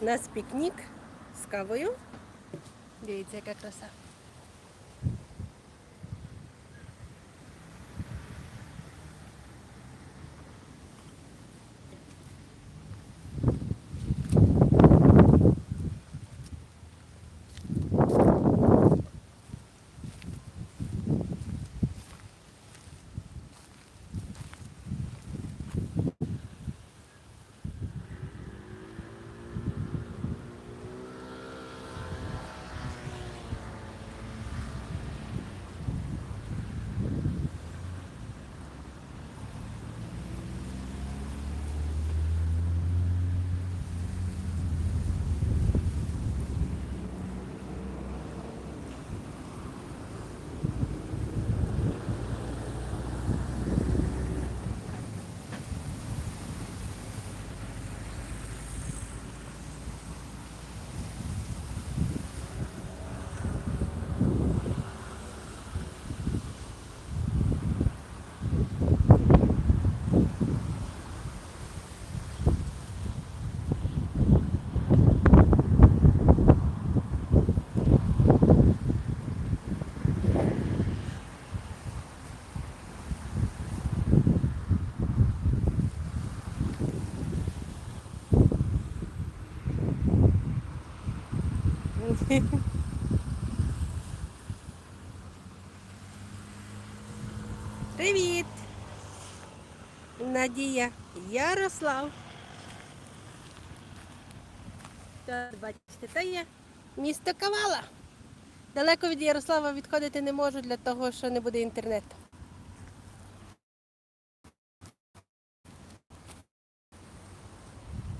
У нас пікнік з кавою. Дивіться, яка краса. Привіт! Надія, Ярослав. Бачите, це є місто Кавала. Далеко від Ярослава відходити не можу для того, що не буде інтернету.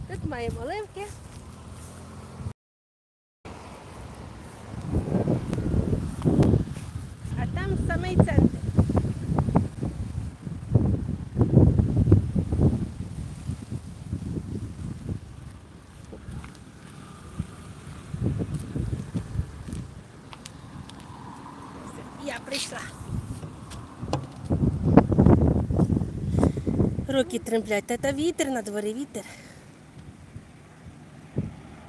Тут маємо оливки. А там самий центр. Я прийшла. Руки тремплять, та та вітер на дворі вітер.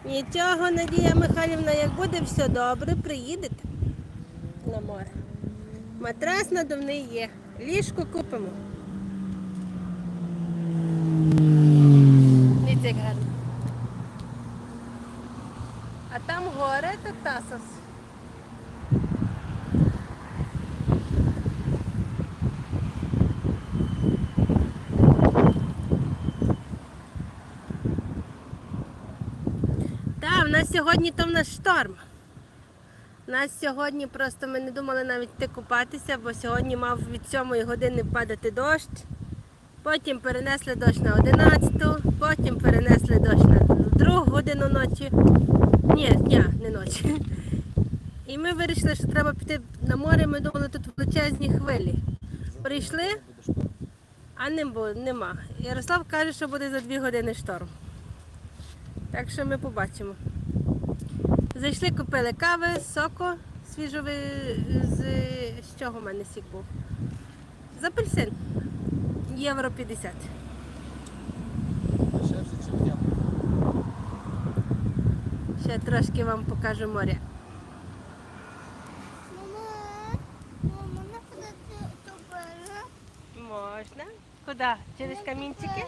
Нічого, Надія Михайлівна, як буде все добре, приїдете на море. Матрас надувний є. Ліжко купимо. Дивіться, як гарно. А там горе то Тасос. Так, в нас сьогодні то в нас шторм. Нас сьогодні просто ми не думали навіть йти купатися, бо сьогодні мав від 7 години падати дощ. Потім перенесли дощ на 11, потім перенесли дощ на 2 годину ночі. Ні, дня, не ночі. І ми вирішили, що треба піти на море. Ми думали, тут величезні хвилі. Прийшли, а не було, нема. Ярослав каже, що буде за 2 години шторм. Так що ми побачимо. Зайшли, купили кави, соку свіжого з з чого в мене сік був? З апельсин. Євро 50. Дешевше, чим я. Ще трошки вам покажу море. Можна. Куди? Через камінчики?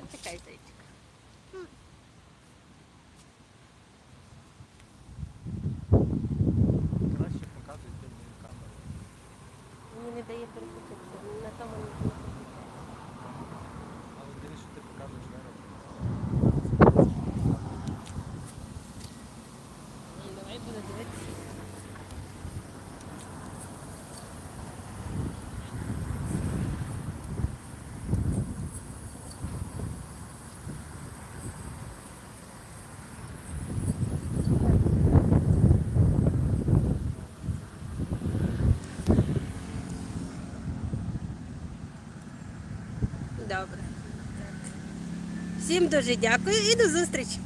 Почекай, зайчик. Добре. Всім дуже дякую і до зустрічі!